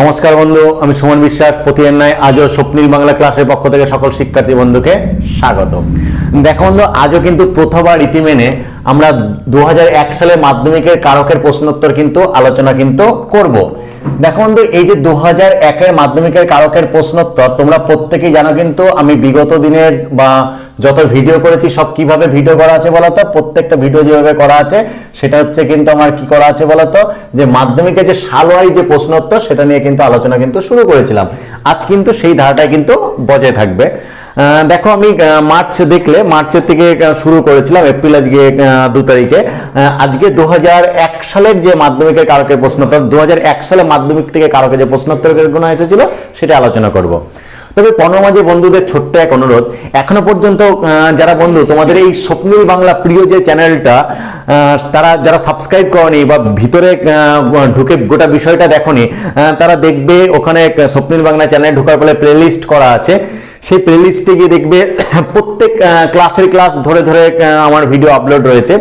নমস্কার বন্ধু, আমি সুমন বিশ্বাস প্রতিদিন নয় আজও স্বপ্নীল বাংলা ক্লাসের পক্ষ থেকে সকল শিক্ষার্থী বন্ধুকে স্বাগত। দেখো বন্ধু, আজও কিন্তু প্রথমবার রীতি মেনে আমরা দু সালে মাধ্যমিকের কারকের প্রশ্নোত্তর কিন্তু আলোচনা কিন্তু করব। দেখো বন্ধু, এই যে দু হাজার একের মাধ্যমিকের কারকের প্রশ্নোত্তর, তোমরা প্রত্যেকেই জানো কিন্তু আমি বিগত দিনের বা যত ভিডিও করেছি, সব কীভাবে ভিডিও করা আছে বলতো? প্রত্যেকটা ভিডিও যেভাবে করা আছে, সেটা হচ্ছে কিন্তু আমার কি করা আছে বলতো? যে মাধ্যমিকে যে সালওয়াই যে প্রশ্নোত্তর, সেটা নিয়ে কিন্তু আলোচনা কিন্তু শুরু করেছিলাম। আজ কিন্তু সেই ধারাটাই কিন্তু বজায় থাকবে। দেখো আমি মার্চ দেখলে, মার্চের থেকে শুরু করেছিলাম, এপ্রিল আজকে দু তারিখে। আজকে দু হাজার এক সালের যে মাধ্যমিকের কারকের প্রশ্নোত্তর দু সালে মাধ্যমিক থেকে কারকের যে প্রশ্নোত্তরের গুণ এসেছিল সেটা আলোচনা করব। তবে পনেরো বন্ধুদের ছোট্ট এক অনুরোধ। এখনও পর্যন্ত যারা বন্ধু, তোমাদের এই স্বপ্নীল বাংলা প্রিয় যে চ্যানেলটা তারা যারা সাবস্ক্রাইব করনি বা ভিতরে ঢুকে গোটা বিষয়টা দেখনি তারা দেখবে ওখানে স্বপ্নীল বাংলা চ্যানেলে ঢোকার ফলে প্লেলিস্ট করা আছে। সেই প্লেলিস্টে গিয়ে দেখবে প্রত্যেক ক্লাসের ক্লাস ধরে ধরে আমার ভিডিও আপলোড রয়েছে।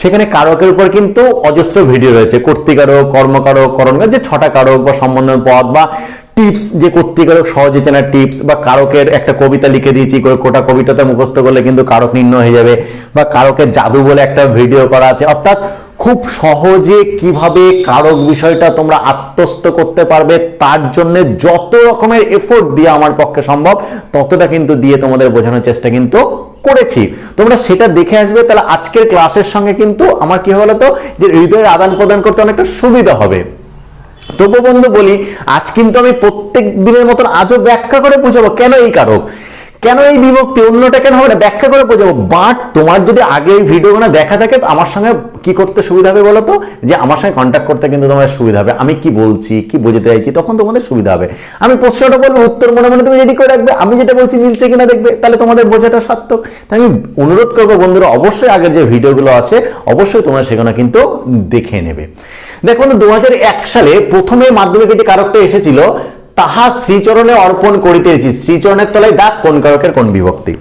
সেখানে কারকের উপর কিন্তু অজস্র ভিডিও রয়েছে। কর্তিকারক, কর্মকারক করণকার যে ছটা কারক বা সম্বন্ধন পদ বা টিপস যে কর্তিকারক সহজে চেনার টিপস বা কারকের একটা কবিতা লিখে দিয়েছি কোটা কবিতাতে মুখস্থ করলে কিন্তু কারক নির্ণয় হয়ে যাবে, বা কারকের জাদু বলে একটা ভিডিও করা আছে। অর্থাৎ খুব সহজে কীভাবে কারক বিষয়টা তোমরা আত্মস্থ করতে পারবে, তার জন্য যত রকমের এফোর্ট দিয়ে আমার পক্ষে সম্ভব, ততটা কিন্তু দিয়ে তোমাদের বোঝানোর চেষ্টা কিন্তু করেছি। তোমরা সেটা দেখে আসবে, তাহলে আজকের ক্লাসের সঙ্গে কিন্তু আমার কি হবে তো যে হৃদয়ের আদান প্রদান করতে অনেকটা সুবিধা হবে। তবু বন্ধু বলি, আজ কিন্তু আমি প্রত্যেক দিনের মতন আজও ব্যাখ্যা করে বুঝাবো কেন এই কারক? কেন এই বিভক্তি? অন্যটা কেন হবে না? ব্যাখ্যা করে বোঝাবো। বাট তোমার যদি আগে এই ভিডিওগুলো দেখা থাকে, তো আমার সঙ্গে কি করতে সুবিধা হবে বলো তো? যে আমার সঙ্গে কন্ট্যাক্ট করতে কিন্তু তোমার সুবিধা হবে। আমি কি বলছি, কি বোঝাতে চাইছি, তখন তোমাদের সুবিধা হবে। আমি প্রশ্নটা বলব উত্তর মনে মনে তুমি রেডি করে রাখবে। আমি যেটা বলছি মিলছে কিনা দেখবে, তাহলে তোমাদের বোঝাটা সার্থক। তাই আমি অনুরোধ করব বন্ধুরা, অবশ্যই আগের যে ভিডিওগুলো আছে, অবশ্যই তোমরা সেখানে কিন্তু দেখে নেবে। দেখো দু হাজার এক সালে প্রথমে মাধ্যমিকে যে কারকটা এসেছিল তাহা শ্রীচরণে অর্পণ করিতেছি শ্রীচরণের তলায় দাগ কোন কারকের, কোন বিভক্তি?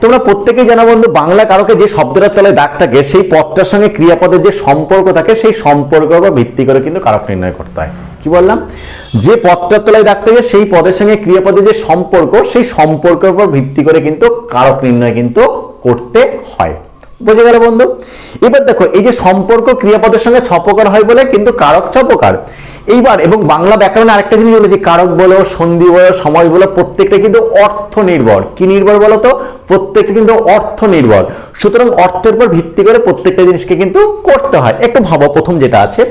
তোমরা প্রত্যেকেই জানো বন্ধু, বাংলা কারকে যে শব্দটার তলায় দাগ থাকে, সেই পদটার সঙ্গে ক্রিয়াপদের যে সম্পর্ক থাকে, সেই সম্পর্ক বা ভিত্তি করে কিন্তু কারক নির্ণয় করতে হয়। কি বললাম? যে পদটার তলায় দাগ থাকে, সেই পদের সঙ্গে ক্রিয়াপদের যে সম্পর্ক, সেই সম্পর্কের উপর ভিত্তি করে কিন্তু কারক নির্ণয় কিন্তু করতে হয়। বুঝে গেল বন্ধু? এবার দেখো, এই যে সম্পর্ক ক্রিয়াপদের সঙ্গে ছপকার হয় বলে কিন্তু কারক ছপকার। এইবার এবং বাংলা ব্যাকরণে আরেকটা জিনিস বলেছি, কারক বলো, সন্ধি বলো, সময় বলো, প্রত্যেকটা কিন্তু অর্থ নির্ভর কি নির্ভর বলো তো? প্রত্যেকটা কিন্তু অর্থ নির্ভর সুতরাং অর্থের উপর ভিত্তি করে প্রত্যেকটা জিনিসকে কিন্তু করতে হয়। একটু ভাবো প্রথম যেটা আছে,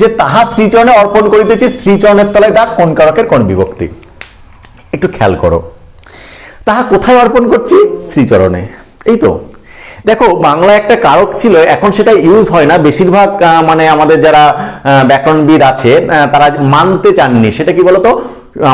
যে তাহা শ্রীচরণে অর্পণ করিতেছি, শ্রীচরণের তলায় দাগ কোন কারকের, কোন বিভক্তি? একটু খেয়াল করো। তাহা কোথায় অর্পণ করছি? শ্রীচরণে। এই তো দেখো বাংলা একটা কারক ছিল, এখন সেটা ইউজ হয় না। বেশিরভাগ মানে আমাদের যারা ব্যাকরণবিদ আছে তারা মানতে চাননি। সেটা কি বলতো?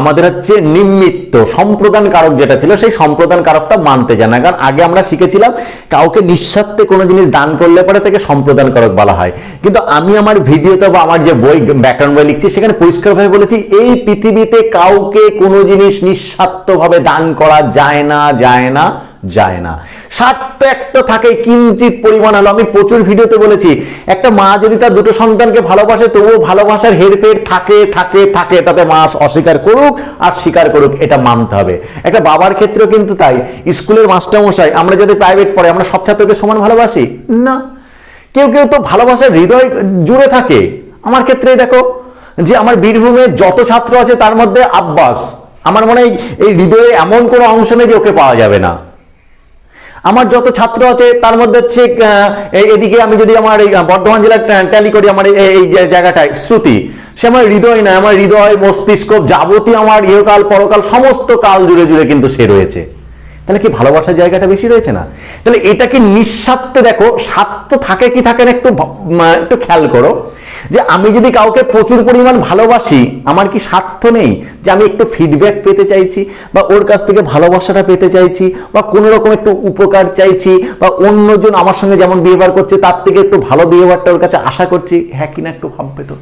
আমাদের হচ্ছে নিমিত্ত সম্প্রদান কারক যেটা ছিল, সেই সম্প্রদান কারকটা মানতে চান না। কারণ আগে আমরা শিখেছিলাম, কাউকে নিঃস্বার্থে কোনো জিনিস দান করলে পরে তাকে সম্প্রদান কারক বলা হয়। কিন্তু আমি আমার ভিডিওতে বা আমার যে বই, ব্যাকরণ বই লিখছি, সেখানে পরিষ্কারভাবে বলেছি, এই পৃথিবীতে কাউকে কোনো জিনিস নিঃস্বার্থভাবে দান করা যায় না যায় না। যায় না। স্বার্থ একটা থাকে, কিঞ্চিত পরিমাণ হলো আমি প্রচুর ভিডিওতে বলেছি, একটা মা যদি তার দুটো সন্তানকে ভালোবাসে, তবুও ভালোবাসার হেরফের থাকে থাকে থাকে, তাতে মা অস্বীকার করুক আর স্বীকার করুক, এটা মানতে হবে। একটা বাবার ক্ষেত্রেও কিন্তু তাই, স্কুলের মাস্টারমশাই, আমরা যদি প্রাইভেট পড়ে আমরা সব ছাত্রকে সমান ভালোবাসি? না। কেউ কেউ তো ভালোবাসার হৃদয় জুড়ে থাকে। আমার ক্ষেত্রে দেখো, যে আমার বীরভূমে যত ছাত্র আছে, তার মধ্যে আব্বাস, আমার মনে হয় এই হৃদয়ে এমন কোনো অংশ নেই যে ওকে পাওয়া যাবে না। আমার যত ছাত্র আছে, তার মধ্যে হচ্ছে এদিকে আমি যদি আমার এই বর্ধমান জেলার ট্যালি করি আমার এই- জায়গাটায়, শ্রুতি, সে আমার হৃদয় না আমার হৃদয়, মস্তিষ্ক, যাবতীয় আমার ইহকাল, পরকাল, সমস্ত কাল জুড়ে জুড়ে কিন্তু সে রয়েছে। তাহলে কি ভালোবাসার জায়গাটা বেশি রয়েছে না? তাহলে এটাকে নিঃস্বার্থে দেখো, স্বার্থ থাকে কি থাকে না একটু একটু খেয়াল করো, যে আমি যদি কাউকে প্রচুর পরিমাণ ভালোবাসি, আমার কি স্বার্থ নেই যে আমি একটু ফিডব্যাক পেতে চাইছি বা ওর কাছ থেকে ভালোবাসাটা পেতে চাইছি বা কোনো রকম একটু উপকার চাইছি বা অন্যজন আমার সঙ্গে যেমন বিহেভিয়ার করছে, তার থেকে একটু ভালো বিহেভিয়ারটা ওর কাছে আশা করছি? হ্যাঁ কিনা একটু ভাববে তো?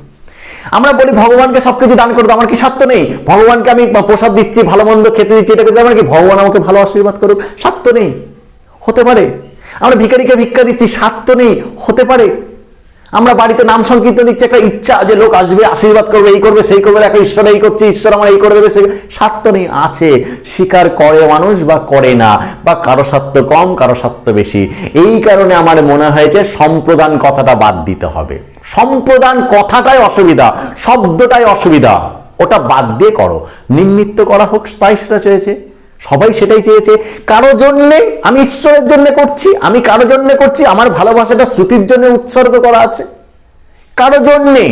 আমরা বলি ভগবানকে সবকিছু দান করে দাও আমার কি স্বার্থ নেই? ভগবানকে আমি প্রসাদ দিচ্ছি, ভালো মন্দ খেতে দিচ্ছি, এটাকে আমার কি ভগবান আমাকে ভালো আশীর্বাদ করুক? স্বার্থ নেই। হতে পারে। আমরা ভিখারিকে ভিক্ষা দিচ্ছি, স্বার্থ নেই। হতে পারে। আমরা বাড়িতে নাম সংকীর্তন দিচ্ছি, একটা ইচ্ছা যে লোক আসবে, আশীর্বাদ করবে, এই করবে, সেই করবে, একটা ঈশ্বর এই করছে, ঈশ্বর আমার এই করে দেবে, সেই স্বার্থ নেই, আছে। স্বীকার করে মানুষ বা করে না, বা কারও স্বার্থ কম, কারও স্বার্থ বেশি। এই কারণে আমার মনে হয়েছে সম্প্রদান কথাটা বাদ দিতে হবে। সম্প্রদান কথাটাই অসুবিধা, শব্দটাই অসুবিধা। ওটা বাদ দিয়ে করো। নিমিত্ত করা হোক, তাই সেটা চেয়েছে। সবাই সেটাই চেয়েছে, কারও জন্যে আমি ঈশ্বরের জন্য করছি, আমি কারও জন্য করছি, আমার ভালোবাসাটা শ্রুতির জন্য উৎসর্গ করা আছে। কারও জন্যে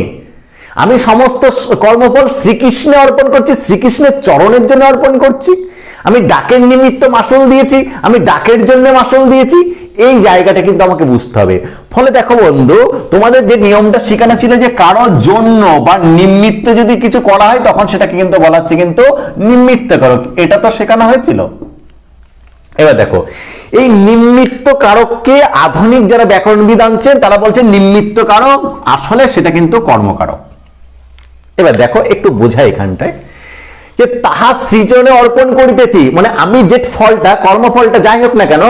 আমি সমস্ত কর্মফল শ্রীকৃষ্ণে অর্পণ করছি, শ্রীকৃষ্ণের চরণের জন্য অর্পণ করছি, আমি ডাকের নিমিত্ত মাসুল দিয়েছি, আমি ডাকের জন্য মাসুল দিয়েছি এই জায়গাটা কিন্তু আমাকে বুঝতে হবে। ফলে দেখো বন্ধু, তোমাদের যে নিয়মটা শেখানো ছিল যে কারোর জন্য বা নিমিত্ত যদি কিছু করা হয়, তখন সেটাকে কিন্তু বলা হচ্ছে কিন্তু নিমিত্ত করো। এটা তো শেখানো হয়েছিল। এবার দেখো, এই নিমিত্ত কারককে আধুনিক যারা ব্যাকরণবিদ আনছেন, তারা বলছে নিমিত্ত কারক আসলে সেটা কিন্তু কর্মকারক। এবার দেখো, একটু বোঝাই এখানটায়। যে তাহা শ্রীচরণে অর্পণ করিতেছি। মানে আমি যে ফলটা, কর্মফলটা যাই হোক না কেন,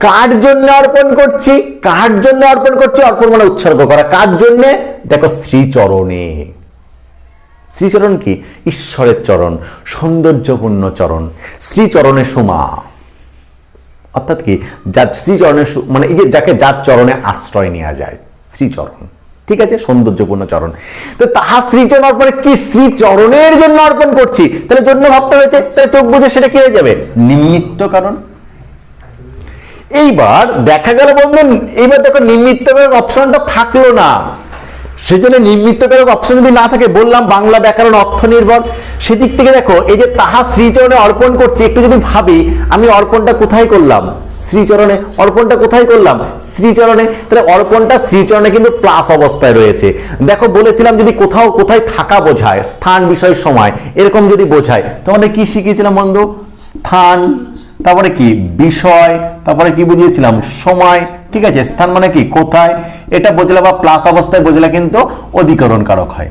কার জন্য অর্পণ করছি? কার জন্য অর্পণ করছি? অর্পণ মানে উৎসর্গ করা। কার জন্য? দেখো, শ্রীচরণে। শ্রীচরণ কি? ঈশ্বরের চরণ, সৌন্দর্যপূর্ণ চরণ। শ্রীচরণে সোমা। অর্থাৎ কি? যার শ্রীচরণের সু- মানে এই যে যাকে যার চরণে আশ্রয় নেওয়া যায়, শ্রীচরণ। ঠিক আছে? সৌন্দর্যপূর্ণ চরণ। তো তাহা শ্রীচরণ অর্পণে কি শ্রীচরণের জন্য অর্পণ করছি? তাহলে জন্য ভাবটা হয়েছে, তাহলে চোখ বুঝে সেটা কি হয়ে যাবে? নিমিত্ত কারণ। এইবার দেখা গেল বন্ধু এইবার দেখো নিমিত্ত অপশনটা থাকল না। সেজন্য নিমিত্তকারক অপশন যদি না থাকে, বললাম বাংলা ব্যাকরণ অর্থ নির্ভর সেদিক থেকে দেখো, এই যে তাহা শ্রীচরণে অর্পণ করছি, একটু যদি ভাবি, আমি অর্পণটা কোথায় করলাম? শ্রীচরণে, অর্পণটা কোথায় করলাম? শ্রীচরণে। তাহলে অর্পণটা শ্রীচরণে কিন্তু প্লাস অবস্থায় রয়েছে। দেখো, বলেছিলাম যদি কোথাও, কোথায় থাকা বোঝায়, স্থান, বিষয়, সময়, এরকম যদি বোঝায়, তোমাদের কি শিখিয়েছিলাম বন্ধু? স্থান তারপরে কি? বিষয়, তারপরে কি বুঝিয়েছিলাম? সময়, ঠিক আছে? স্থান মানে কি? কোথায়? এটা বোঝলে বা প্লাস অবস্থায় বোঝলে কিন্তু অধিকরণ কারক হয়।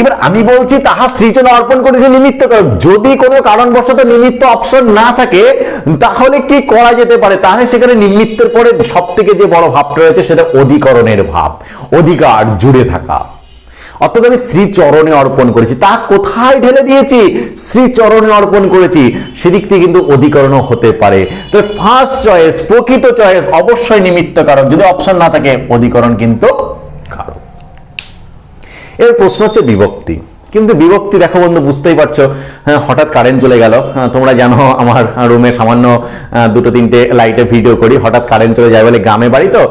এবার আমি বলছি, তাহা সৃজন অর্পণ করেছে নিমিত্ত কারক যদি কোনো কারণবশত নিমিত্ত অপশন না থাকে, তাহলে কি করা যেতে পারে? তাহলে সেখানে নিমিত্তের পরে সব থেকে যে বড় ভাবটা রয়েছে, সেটা অধিকরণের ভাব, অধিকার, জুড়ে থাকা। অর্থাৎ আমি শ্রী চরণে অর্পণ করেছি। তা কোথায় ঢেলে দিয়েছি? শ্রীচরণে অর্পণ করেছি। সেদিক থেকে কিন্তু অধিকরণও হতে পারে। তো ফার্স্ট চয়েস প্রকৃত চয়েস অবশ্যই নিমিত্ত কারক যদি অপশন না থাকে, অধিকরণ কিন্তু কারক এর প্রশ্ন হচ্ছে বিভক্তি। কিন্তু বিভক্তি দেখো বন্ধু বুঝতেই পারছ। হ্যাঁ, হঠাৎ কারেন্ট চলে গেল। হ্যাঁ, তোমরা জানো আমার রুমে সামান্য দুটো তিনটে লাইটে ভিডিও করি। হঠাৎ কারেন্ট চলে যায় বলে গ্রামে বাড়ি তো?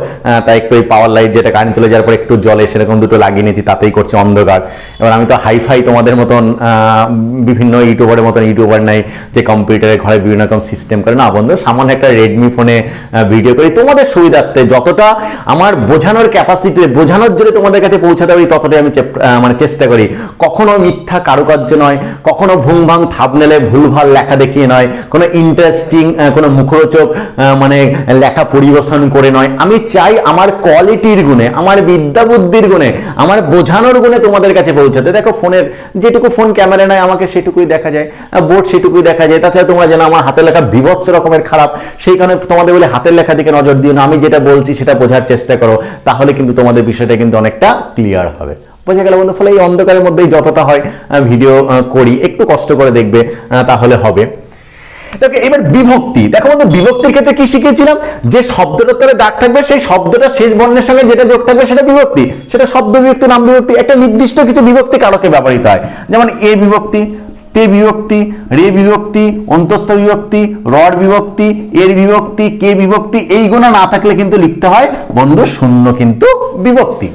তাই একটু ওই পাওয়ার লাইট যেটা কারেন্ট চলে যাওয়ার পর একটু জলে সেরকম দুটো লাগিয়ে নিয়েছি তাতেই করছে অন্ধকার। এবার আমি তো হাইফাই তোমাদের মতন বিভিন্ন ইউটিউবারের মতন ইউটিউবার নাই যে কম্পিউটারে ঘরে বিভিন্ন রকম সিস্টেম করে। না বন্ধু সামান্য একটা রেডমি ফোনে ভিডিও করি। তোমাদের সুবিধার্থে যতটা আমার বোঝানোর ক্যাপাসিটি বোঝানোর জন্য তোমাদের কাছে পৌঁছাতে পারি ততটাই আমি মানে চেষ্টা করি। কখনো মিথ্যা কারুকার্য নয়, কখনো ভুং ভাং থাপনেলে ভুলভাল লেখা দেখিয়ে নয়, কোনো ইন্টারেস্টিং কোনো মুখরোচক মানে লেখা পরিবেশন করে নয়। আমি চাই আমার কোয়ালিটির গুণে, আমার বিদ্যা বুদ্ধির গুণে, আমার বোঝানোর গুণে তোমাদের কাছে পৌঁছাতে। দেখো ফোনের, যেটুকু ফোন ক্যামেরা নেয়, আমাকে সেটুকুই দেখা যায় বোর্ড সেটুকুই দেখা যায়। তাছাড়া তোমরা জানো আমার হাতের লেখা বিভৎস রকমের খারাপ, সেই কারণে তোমাদের বলে হাতের লেখা দিকে নজর দিও না, আমি যেটা বলছি সেটা বোঝার চেষ্টা করো, তাহলে কিন্তু তোমাদের বিষয়টা কিন্তু অনেকটা ক্লিয়ার হবে। বোঝা গেল বন্ধু, ফলে এই অন্ধকারের মধ্যেই যতটা হয় ভিডিও করি, একটু কষ্ট করে দেখবে তাহলে হবে। দেখো, এবার বিভক্তি। দেখো বন্ধু, বিভক্তির ক্ষেত্রে কি শিখেছিলাম যে শব্দটার তলে দাগ থাকবে, সেই শব্দটা শেষ বর্ণের সঙ্গে যেটা যোগ থাকবে, সেটা বিভক্তি। সেটা শব্দ বিভক্তি, নাম বিভক্তি, একটা নির্দিষ্ট কিছু বিভক্তি কারকে ব্যবহৃত হয়। যেমন এ বিভক্তি, তে বিভক্তি, রে বিভক্তি, অন্তস্থ বিভক্তি, রড বিভক্তি, এর বিভক্তি, কে বিভক্তি এইগুলো না থাকলে কিন্তু লিখতে হয় বন্ধু, শূন্য কিন্তু বিভক্তি।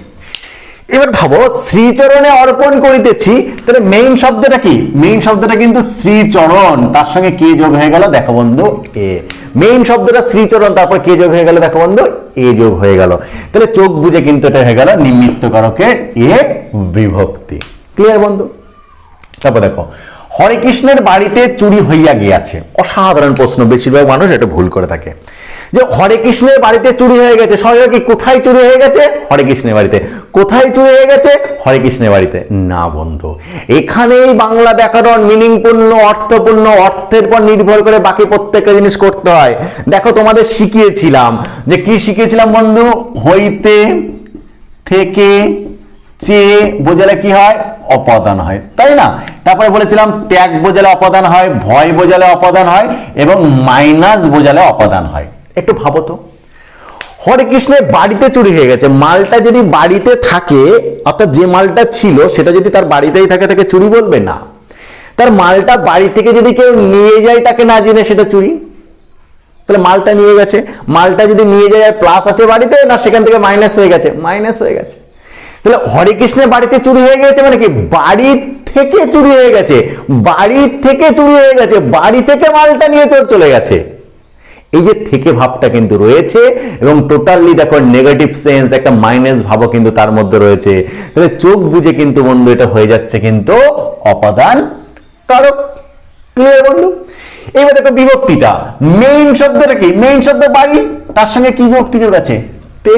এবার ভাবো, শ্রীচরণে অর্পণ করিতেছি, তাহলে মেইন শব্দটা কি? মেইন শব্দটা কিন্তু শ্রীচরণ। তার সঙ্গে কে যোগ হয়ে গেল? দেখো বন্ধু, এ। মেইন শব্দটা শ্রীচরণ, তারপর কে যোগ হয়ে গেল? দেখো বন্ধু, এ যোগ হয়ে গেল। তাহলে চোখ বুঝে কিন্তু এটা হয়ে গেল, নিমিত্ত করকে এ বিভক্তি। ক্লিয়ার বন্ধু? তারপর দেখো, হরে কৃষ্ণের বাড়িতে চুরি হইয়া গিয়াছে। অসাধারণ প্রশ্ন, বেশিরভাগ মানুষ এটা ভুল করে থাকে। যে হরে কৃষ্ণের বাড়িতে চুরি হয়ে গেছে। সবাই কি কোথায় চুরি হয়ে গেছে? হরে কৃষ্ণের বাড়িতে। কোথায় চুরি হয়ে গেছে? হরে কৃষ্ণের বাড়িতে। না বন্ধু, এখানেই বাংলা ব্যাকরণ মিনিংপূর্ণ, অর্থপূর্ণ, অর্থের পর নির্ভর করে বাকি প্রত্যেকটা জিনিস করতে হয়। দেখো তোমাদের শিখিয়েছিলাম যে কি শিখিয়েছিলাম বন্ধু? হইতে, থেকে চে বোঝালে কি হয়? অপদান হয়। তাই না? তারপরে বলেছিলাম ত্যাগ বোঝালে অপদান হয়, ভয় বোঝালে অপদান হয় এবং মাইনাস বোঝালে অপদান হয়। একটু ভাবো তো। হরে কৃষ্ণের বাড়িতে চুরি হয়ে গেছে। মালটা যদি বাড়িতে থাকে, অর্থাৎ যে মালটা ছিল, সেটা যদি তার বাড়িতেই থাকে, তাকে চুরি বলবে? না। তার মালটা বাড়ি থেকে যদি কেউ নিয়ে যায়, তাকে না জেনে সেটা চুরি? তাহলে মালটা নিয়ে গেছে। মালটা যদি নিয়ে যায় আর প্লাস আছে বাড়িতে, না সেখান থেকে মাইনাস হয়ে গেছে? মাইনাস হয়ে গেছে। তাহলে হরে কৃষ্ণের বাড়িতে চুরি হয়ে গেছে মানে কি? বাড়ি থেকে চুরি হয়ে গেছে। বাড়ি থেকে চুরি হয়ে গেছে। বাড়ি থেকে মালটা নিয়ে চোর চলে গেছে। এই যে থেকে ভাবটা কিন্তু রয়েছে এবং টোটালি দেখো নেগেটিভ সেন্স একটা মাইনাস ভাবও কিন্তু তার মধ্যে রয়েছে। তাহলে চোখ বুঝে কিন্তু বন্ধু এটা হয়ে যাচ্ছে কিন্তু অপাদান কারক। ক্লিয়ার বন্ধু? এবার দেখো বিভক্তিটা। মেইন শব্দটা কি? মেইন শব্দ বাড়ি তার সঙ্গে কি বিভক্তি যোগ আছে? তে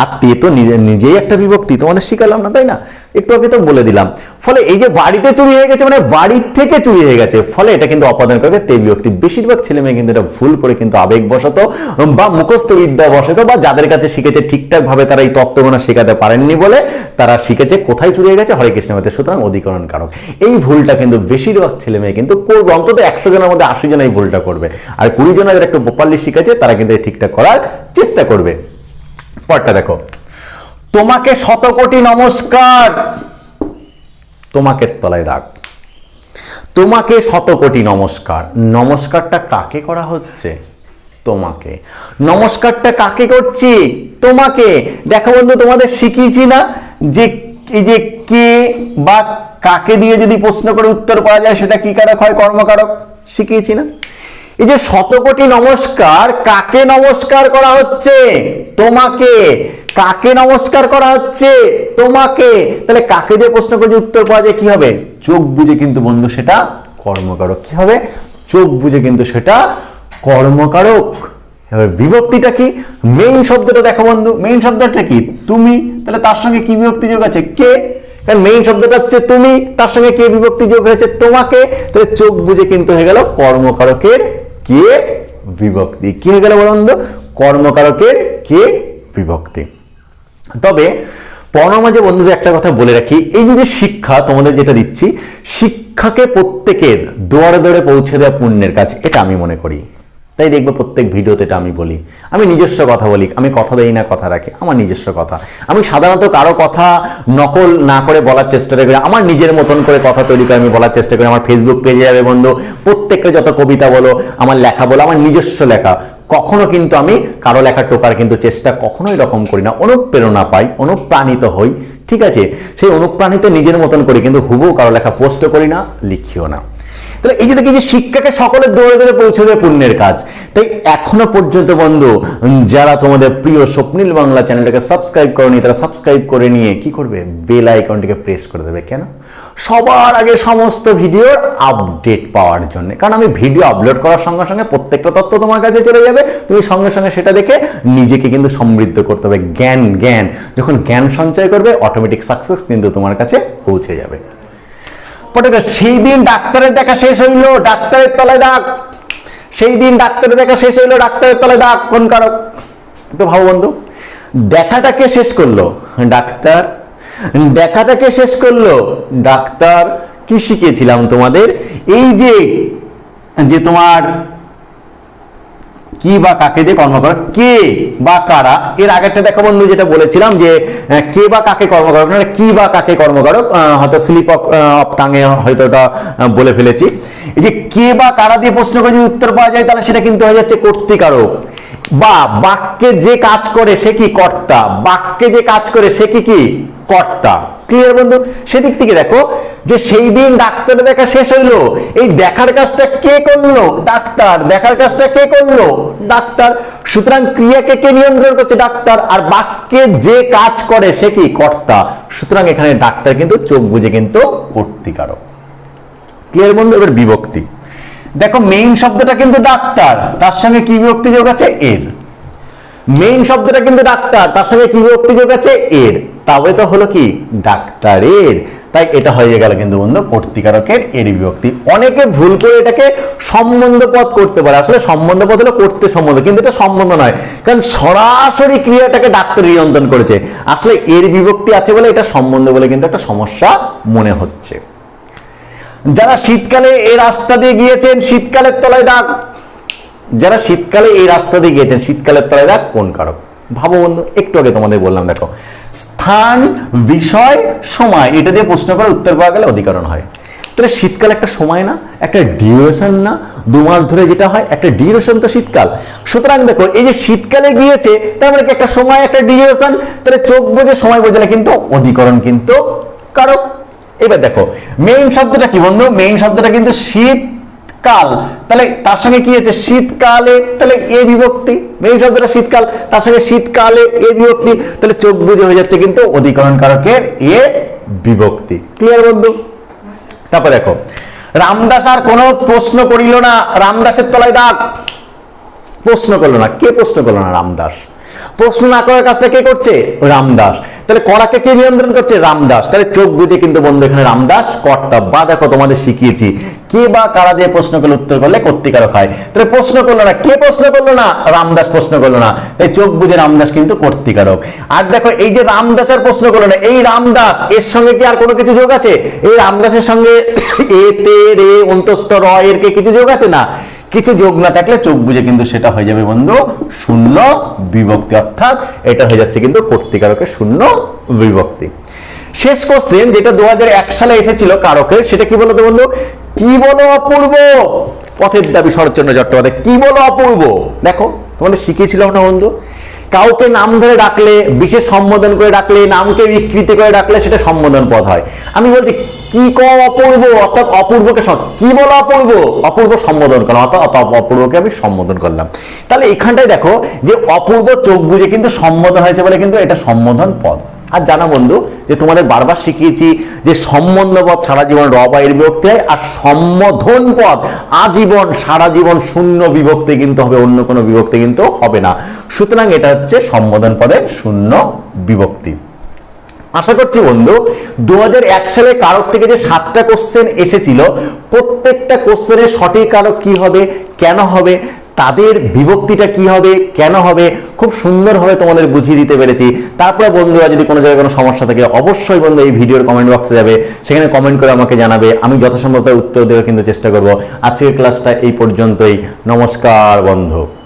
আর তে তো নিজে, নিজেই একটা বিভক্তি, তোমাদের শিখালাম না, তাই না? একটু আগে তো বলে দিলাম। ফলে এই যে বাড়িতে চুরি হয়ে গেছে মানে বাড়ির থেকে চুরি হয়ে গেছে, ফলে এটা কিন্তু অপাদান করবে তে বিভক্তি। বেশিরভাগ ছেলে মেয়ে কিন্তু এটা ভুল করে কিন্তু আবেগবশত বা মুখস্থ বিদ্যা বসত বা যাদের কাছে শিখেছে ঠিকঠাকভাবে তারা এই তত্ত্বগুলো শেখাতে পারেননি বলে তারা শিখেছে কোথায় চুরি হয়ে গেছে, হরে কৃষ্ণ মতে সুতরাং অধিকরণ কারক। এই ভুলটা কিন্তু বেশিরভাগ ছেলে মেয়ে কিন্তু করবে, অন্তত একশো জনের মধ্যে আশি জন এই ভুলটা করবে। আর কুড়ি জন যারা একটু প্রপারলি শিখেছে, তারা কিন্তু ঠিকঠাক করার চেষ্টা করবে। পরটা দেখো। তোমাকে শত কোটি নমস্কার। তোমাকে তলায় দাগ। তোমাকে শত কোটি নমস্কার। নমস্কারটা কাকে করা হচ্ছে? তোমাকে। নমস্কারটা কাকে করছি? তোমাকে। দেখো বন্ধু, তোমাদের শিখিয়েছি না যে এই যে কে বা কাকে দিয়ে যদি প্রশ্ন করে উত্তর পাওয়া যায়, সেটা কি কারক হয়? কর্মকারক। শিখিয়েছি না? এই যে শতকোটি নমস্কার, কাকে নমস্কার করা হচ্ছে? তোমাকে। কাকে নমস্কার করা হচ্ছে? তোমাকে। তাহলে কাকে দিয়ে প্রশ্ন করে উত্তর পাওয়া যায় কি হবে? চোখ বুঝে কিন্তু বন্ধু সেটা কর্মকারক। কি হবে? চোখ বুঝে কিন্তু সেটা কর্মকারক। এবার বিভক্তিটা কি? মেইন শব্দটা দেখো বন্ধু। মেইন শব্দটা কি? তুমি। তাহলে তার সঙ্গে কি বিভক্তি যোগ আছে? কে? কারণ মেইন শব্দটা হচ্ছে তুমি। তার সঙ্গে কে বিভক্তি যোগ হয়েছে? তোমাকে। তাহলে চোখ বুঝে কিন্তু হয়ে গেল কর্মকারকের কে বিভক্তি? কি হয়ে গেল তো? কর্মকারকের কে বিভক্তি? তবে মাঝে বন্ধুদের একটা কথা বলে রাখি। এই যে যে শিক্ষা তোমাদের যেটা দিচ্ছি, শিক্ষাকে প্রত্যেকের দোয়ারে দোয়ারে পৌঁছে দেওয়া পুণ্যের কাজ, এটা আমি মনে করি। তাই দেখবে প্রত্যেক ভিডিওতে এটা আমি বলি। আমি নিজস্ব কথা বলি, আমি কথা দেই না, কথা রাখি। আমার নিজস্ব কথা। আমি সাধারণত কারও কথা নকল না করে বলার চেষ্টা করি। আমার নিজের মতন করে কথা তৈরি করে আমি বলার চেষ্টা করি। আমার ফেসবুক পেজে যাবে বন্ধু প্রত্যেকটা যত কবিতা বলো, আমার লেখা বলো, আমার নিজস্ব লেখা। কখনো কিন্তু আমি কারও লেখা টোকার কিন্তু চেষ্টা কখনোই রকম করি না। অনুপ্রেরণা পাই, অনুপ্রাণিত হই, ঠিক আছে? সেই অনুপ্রাণিত নিজের মতন করি কিন্তু হুবু কারও লেখা পোস্টও করি না, লিখিও না। তাহলে এই যে দেখি যে শিক্ষাকে সকলের দৌড়ে দৌড়ে পৌঁছে দেয় পুণ্যের কাজ। তাই এখনও পর্যন্ত বন্ধু, যারা তোমাদের প্রিয় স্বপ্নিল বাংলা চ্যানেলটাকে সাবস্ক্রাইব করনি, তারা সাবস্ক্রাইব করে নিয়ে কি করবে? বেল আইকনটিকে প্রেস করে দেবে। কেন? সবার আগে সমস্ত ভিডিওর আপডেট পাওয়ার জন্য। কারণ আমি ভিডিও আপলোড করার সঙ্গে সঙ্গে প্রত্যেকটা তথ্য তোমার কাছে চলে যাবে। তুমি সঙ্গে সঙ্গে সেটা দেখে নিজেকে কিন্তু সমৃদ্ধ করতে হবে। জ্ঞান জ্ঞান। যখন জ্ঞান সঞ্চয় করবে অটোমেটিক সাকসেস কিন্তু তোমার কাছে পৌঁছে যাবে। পটে সেই দিন ডাক্তারের দেখা শেষ হইল, ডাক্তারের তলায় দাগ। সেই দিন ডাক্তারের দেখা শেষ হইল, ডাক্তারের তলায় দাগ। কোন কারক? একটু ভাবো বন্ধু। দেখাটাকে শেষ করল? ডাক্তার। দেখাটাকে শেষ করল? ডাক্তার। কি শিখিয়েছিলাম তোমাদের? এই যে যে তোমার কি বা কাকে দিয়ে কর্ম করে কে বা কারা? এর আগেরটা দেখো বন্ধু যেটা বলেছিলাম যে কে বা কাকে কর্মকারক মানে কি বা কাকে কর্মকারক আহ, হয়তো স্লিপ অফ টাঙে হয়তো ওটা বলে ফেলেছি। এই যে কে বা কারা দিয়ে প্রশ্ন করে যদি উত্তর পাওয়া যায় তাহলে সেটা কিন্তু হয়ে যাচ্ছে কর্তৃকারক। বা বাক্যে যে কাজ করে সে কি কর্তা? বাক্যে যে কাজ করে সে কি কি? কর্তা। ক্লিয়ার বন্ধু? সেদিক থেকে দেখো যে সেই দিন ডাক্তারে দেখা শেষ হইল। এই দেখার কাজটা কে করল? ডাক্তার। দেখার কাজটা কে করল? ডাক্তার। সুতরাং ক্রিয়াকে কে নিয়ন্ত্রণ করছে? ডাক্তার। আর বাক্যে যে কাজ করে সে কি? কর্তা। সুতরাং এখানে ডাক্তার কিন্তু চোখ বুঝে কিন্তু কর্তিকারক। ক্লিয়ার বন্ধু? এবার বিভক্তি। দেখো মেইন শব্দটা কিন্তু ডাক্তার। তার সঙ্গে কি বিভক্তি যোগ আছে? এর। মেইন শব্দটা কিন্তু ডাক্তার, তার সঙ্গে কি বিভক্তি যোগ আছে? এর। তবে তো হলো কি? ডাক্তারের। তাই এটা হয়ে গেল কিন্তু বন্ধু কর্তিকারকের এর বিভক্তি। অনেকে ভুল করে এটাকে সম্বন্ধ পদ করতে পারে। আসলে সম্বন্ধ পদ হলো করতে সম্বন্ধ, কিন্তু এটা সম্বন্ধ নয়। কারণ সরাসরি ক্রিয়াটাকে ডাক্তার নিয়ন্ত্রণ করেছে। আসলে এর বিভক্তি আছে বলে এটা সম্বন্ধ বলে কিন্তু একটা সমস্যা মনে হচ্ছে। যারা শীতকালে এই রাস্তা দিয়ে গিয়েছেন, শীতকালের তলায় দাগ যারা শীতকালে এই রাস্তা দিয়ে গিয়েছেন, শীতকালের তলায় দাগ কোন কারক? ভাবো বন্ধু একটু আগে তোমাদের বললাম, দেখো, স্থান, বিষয়, সময়, এটা দিয়ে প্রশ্ন করে উত্তর পাওয়া গেলে অধিকরণ হয়। তাহলে শীতকাল একটা সময় না, একটা ডিউরেশন না, দু মাস ধরে যেটা হয়, একটা ডিউরেশন তো শীতকাল। সুতরাং দেখো, এই যে শীতকালে গিয়েছে, তার মানে কি একটা সময়, একটা ডিউরেশন তাহলে চোখ বোঝে সময় বোঝে না কিন্তু অধিকরণ কিন্তু কারক। এবার দেখো মেইন শব্দটা কি বন্ধু? মেইন শব্দটা কিন্তু শীত কাল তাহলে তার সঙ্গে কি আছে শীতকালে, তাহলে এ বিভক্তি মেইন শব্দটা শীতকাল, তার সঙ্গে শীতকালে এ বিভক্তি, তাহলে চোখ বুঝে হয়ে যাচ্ছে কিন্তু অধিকরণ কারকের এ বিভক্তি। ক্লিয়ার বন্ধু? তারপর দেখো, রামদাস আর কোনো প্রশ্ন করিল না, রামদাসের তলায় দাগ। প্রশ্ন করল না। কে প্রশ্ন করল না রামদাস? প্রশ্ন না করার কাজটা কে করছে? রামদাস। তাহলে করাকে কে নিয়ন্ত্রণ করছে? রামদাস। তাহলে চোখ বুঝে কিন্তু বন্ধু এখানে রামদাস, কর্তা বা দেখো তোমাদের শিখিয়েছি, কে বা কারা দিয়ে প্রশ্ন করলে উত্তর করলে কর্তিকারক হয়। তাহলে প্রশ্ন করল না, কে প্রশ্ন করল না? রামদাস প্রশ্ন করল না। তাই চোখ বুঝে রামদাস কিন্তু কর্তিকারক। আর দেখো এই যে রামদাস আর প্রশ্ন করল না, এই রামদাস, এর সঙ্গে কি আর কোনো কিছু যোগ আছে? এই রামদাসের সঙ্গে এতে রে অন্তস্থ র, এর কে কিছু যোগ আছে না? কিছু যোগ না থাকলে চোখ বুঝে কিন্তু সেটা হয়ে যাবে বন্ধু শূন্য বিভক্তি, অর্থাৎ এটা হয়ে যাচ্ছে কিন্তু কর্তিকারকের শূন্য বিভক্তি। শেষ কোশ্চেন যেটা দু সালে এসেছিল কারকের, সেটা কি বলতো বন্ধু? কি বলো অপূর্ব? পথের দাবি শরৎচন্দ্র চট্টোপাধ্যায়, কি বলো অপূর্ব? দেখো, তোমাদের শিখিয়েছিলাম না বন্ধু। কাউকে নাম ধরে ডাকলে, বিশেষ সম্বোধন করে ডাকলে, নামকে বিকৃতি করে ডাকলে, সেটা সম্বোধন পদ হয়। আমি বলছি কি ক অপূর্ব? অর্থাৎ অপূর্বকে কি বলো অপূর্ব? অপূর্ব সম্বোধন করা। অর্থাৎ অপূর্বকে আমি সম্বোধন করলাম। তাহলে এখানটায় দেখো যে অপূর্ব চোখ বুঝে কিন্তু সম্বোধন হয়েছে বলে কিন্তু এটা সম্বোধন পদ। আর জানা বন্ধু, যে তোমাদের বারবার শিখিয়েছি যে সম্বন্ধ পদ সারা জীবন র বা এর বিভক্তি হয়, আর সম্বোধন পদ আজীবন, সারা জীবন শূন্য বিভক্তি কিন্তু হবে, অন্য কোনো বিভক্তি কিন্তু হবে না। সুতরাং এটা হচ্ছে সম্বোধন পদের শূন্য বিভক্তি। আশা করছি বন্ধু দু হাজার এক সালে কারক থেকে যে সাতটা কোশ্চেন এসেছিল, প্রত্যেকটা কোশ্চেনের সঠিক কারক কি হবে, কেন হবে, তাদের বিভক্তিটা কি হবে, কেন হবে, খুব সুন্দরভাবে তোমাদের বুঝিয়ে দিতে পেরেছি। তারপরে বন্ধুরা, যদি কোনো জায়গায় কোনো সমস্যা থাকে, অবশ্যই বন্ধু এই ভিডিওর কমেন্ট বক্সে যাবে, সেখানে কমেন্ট করে আমাকে জানাবে, আমি যথাসম্ভব তার উত্তর দেওয়ার কিন্তু চেষ্টা করব। আজকের ক্লাসটা এই পর্যন্তই, নমস্কার বন্ধু।